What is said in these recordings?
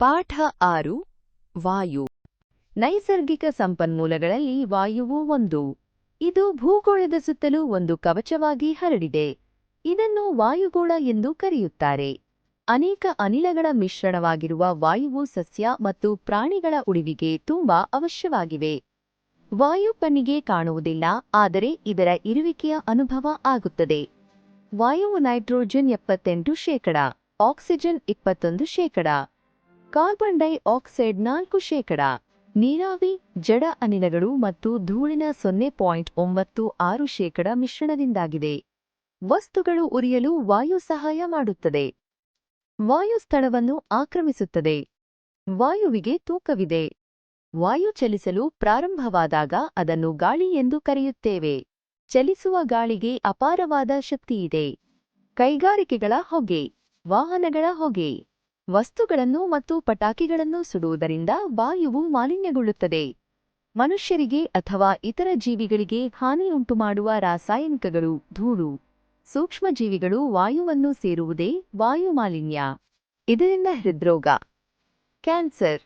ಪಾಠ ಆರು, ವಾಯು. ನೈಸರ್ಗಿಕ ಸಂಪನ್ಮೂಲಗಳಲ್ಲಿ ವಾಯುವು ಒಂದು. ಇದು ಭೂಗೋಳದ ಸುತ್ತಲೂ ಒಂದು ಕವಚವಾಗಿ ಹರಡಿದೆ. ಇದನ್ನು ವಾಯುಗೋಳ ಎಂದು ಕರೆಯುತ್ತಾರೆ. ಅನೇಕ ಅನಿಲಗಳ ಮಿಶ್ರಣವಾಗಿರುವ ವಾಯುವು ಸಸ್ಯ ಮತ್ತು ಪ್ರಾಣಿಗಳ ಉಳಿವಿಗೆ ತುಂಬಾ ಅವಶ್ಯವಾಗಿವೆ. ವಾಯು ಕಾಣುವುದಿಲ್ಲ, ಆದರೆ ಇದರ ಇರುವಿಕೆಯ ಅನುಭವ ಆಗುತ್ತದೆ. ವಾಯುವು ನೈಟ್ರೋಜನ್ ಎಪ್ಪತ್ತೆಂಟು ಶೇಕಡ, ಆಕ್ಸಿಜನ್ ಇಪ್ಪತ್ತೊಂದು ಶೇಕಡ. ಕಾರ್ಬನ್ ಡೈ ಆಕ್ಸೈಡ್ ನಾಲ್ಕು ಶೇಕಡ, ನೀರಾವಿ, ಜಡ ಅನಿಲಗಳು ಮತ್ತು ಧೂಳಿನ ಸೊನ್ನೆ ಪಾಯಿಂಟ್ ಒಂಬತ್ತು ಆರು ಶೇಕಡ ಮಿಶ್ರಣದಿಂದಾಗಿದೆ. ವಸ್ತುಗಳು ಉರಿಯಲು ವಾಯು ಸಹಾಯ ಮಾಡುತ್ತದೆ. ವಾಯು ಸ್ಥಳವನ್ನು ಆಕ್ರಮಿಸುತ್ತದೆ. ವಾಯುವಿಗೆ ತೂಕವಿದೆ. ವಾಯು ಚಲಿಸಲು ಪ್ರಾರಂಭವಾದಾಗ ಅದನ್ನು ಗಾಳಿ ಎಂದು ಕರೆಯುತ್ತೇವೆ. ಚಲಿಸುವ ಗಾಳಿಗೆ ಅಪಾರವಾದ ಶಕ್ತಿಯಿದೆ. ಕೈಗಾರಿಕೆಗಳ ಹೊಗೆ, ವಾಹನಗಳ ಹೊಗೆ. ವಸ್ತುಗಳನ್ನು ಮತ್ತು ಪಟಾಕಿಗಳನ್ನು ಸುಡುವುದರಿಂದ ವಾಯುವು ಮಾಲಿನ್ಯಗೊಳ್ಳುತ್ತದೆ. ಮನುಷ್ಯರಿಗೆ ಅಥವಾ ಇತರ ಜೀವಿಗಳಿಗೆ ಹಾನಿಯುಂಟುಮಾಡುವ ರಾಸಾಯನಿಕಗಳು, ಧೂಳು, ಸೂಕ್ಷ್ಮಜೀವಿಗಳು ವಾಯುವನ್ನು ಸೇರುವುದೇ ವಾಯು ಮಾಲಿನ್ಯ. ಇದರಿಂದ ಹೃದ್ರೋಗ, ಕ್ಯಾನ್ಸರ್,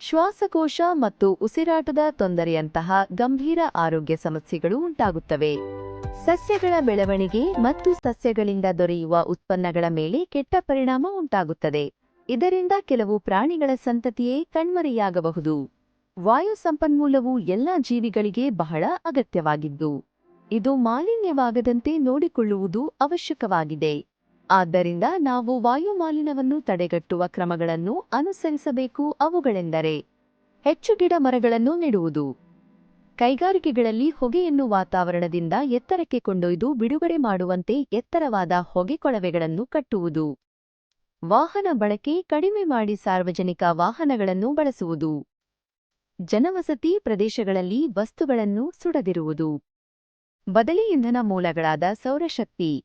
ಶ್ವಾಸಕೋಶ ಮತ್ತು ಉಸಿರಾಟದ ತೊಂದರೆಯಂತಹ ಗಂಭೀರ ಆರೋಗ್ಯ ಸಮಸ್ಯೆಗಳು ಉಂಟಾಗುತ್ತವೆ. ಸಸ್ಯಗಳ ಬೆಳವಣಿಗೆ ಮತ್ತು ಸಸ್ಯಗಳಿಂದ ದೊರೆಯುವ ಉತ್ಪನ್ನಗಳ ಮೇಲೆ ಕೆಟ್ಟ ಪರಿಣಾಮ ಉಂಟಾಗುತ್ತದೆ. ಇದರಿಂದ ಕೆಲವು ಪ್ರಾಣಿಗಳ ಸಂತತಿಯೇ ಕಣ್ಮರೆಯಾಗಬಹುದು. ವಾಯು ಸಂಪನ್ಮೂಲವು ಎಲ್ಲಾ ಜೀವಿಗಳಿಗೆ ಬಹಳ ಅಗತ್ಯವಾಗಿದ್ದು, ಇದು ಮಾಲಿನ್ಯವಾಗದಂತೆ ನೋಡಿಕೊಳ್ಳುವುದು ಅವಶ್ಯಕವಾಗಿದೆ. ಆದ್ದರಿಂದ ನಾವು ವಾಯು ಮಾಲಿನ್ಯವನ್ನು ತಡೆಗಟ್ಟುವ ಕ್ರಮಗಳನ್ನು ಅನುಸರಿಸಬೇಕು ಅವುಗಳೆಂದರೆ, ಹೆಚ್ಚು ಗಿಡ ಮರಗಳನ್ನು ನೆಡುವುದು, ಕೈಗಾರಿಕೆಗಳಲ್ಲಿ ಹೊಗೆಯನ್ನು ವಾತಾವರಣದಿಂದ ಎತ್ತರಕ್ಕೆ ಕೊಂಡೊಯ್ದು ಬಿಡುಗಡೆ ಮಾಡುವಂತೆ ಎತ್ತರವಾದ ಹೊಗೆ ಕೊಳವೆಗಳನ್ನು ಕಟ್ಟುವುದು. ವಾಹನ ಬಳಕೆ ಕಡಿಮೆ ಮಾಡಿ ಸಾರ್ವಜನಿಕ ವಾಹನಗಳನ್ನು ಬಳಸುವುದು. ಜನವಸತಿ ಪ್ರದೇಶಗಳಲ್ಲಿ ವಸ್ತುಗಳನ್ನು ಸುಡದಿರುವುದು. ಬದಲಿ ಇಂಧನ ಮೂಲಗಳಾದ ಸೌರಶಕ್ತಿ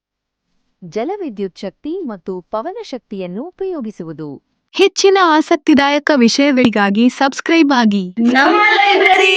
ಜಲವಿದ್ಯುತ್ ಶಕ್ತಿ ಮತ್ತು ಪವನ ಶಕ್ತಿಯನ್ನು ಉಪಯೋಗಿಸುವುದು. ಹೆಚ್ಚಿನ ಆಸಕ್ತಿದಾಯಕ ವಿಷಯಗಳಿಗಾಗಿ ಸಬ್ಸ್ಕ್ರೈಬ್ ಆಗಿ. ನಮ್ಮ ಲೈಬ್ರರಿ!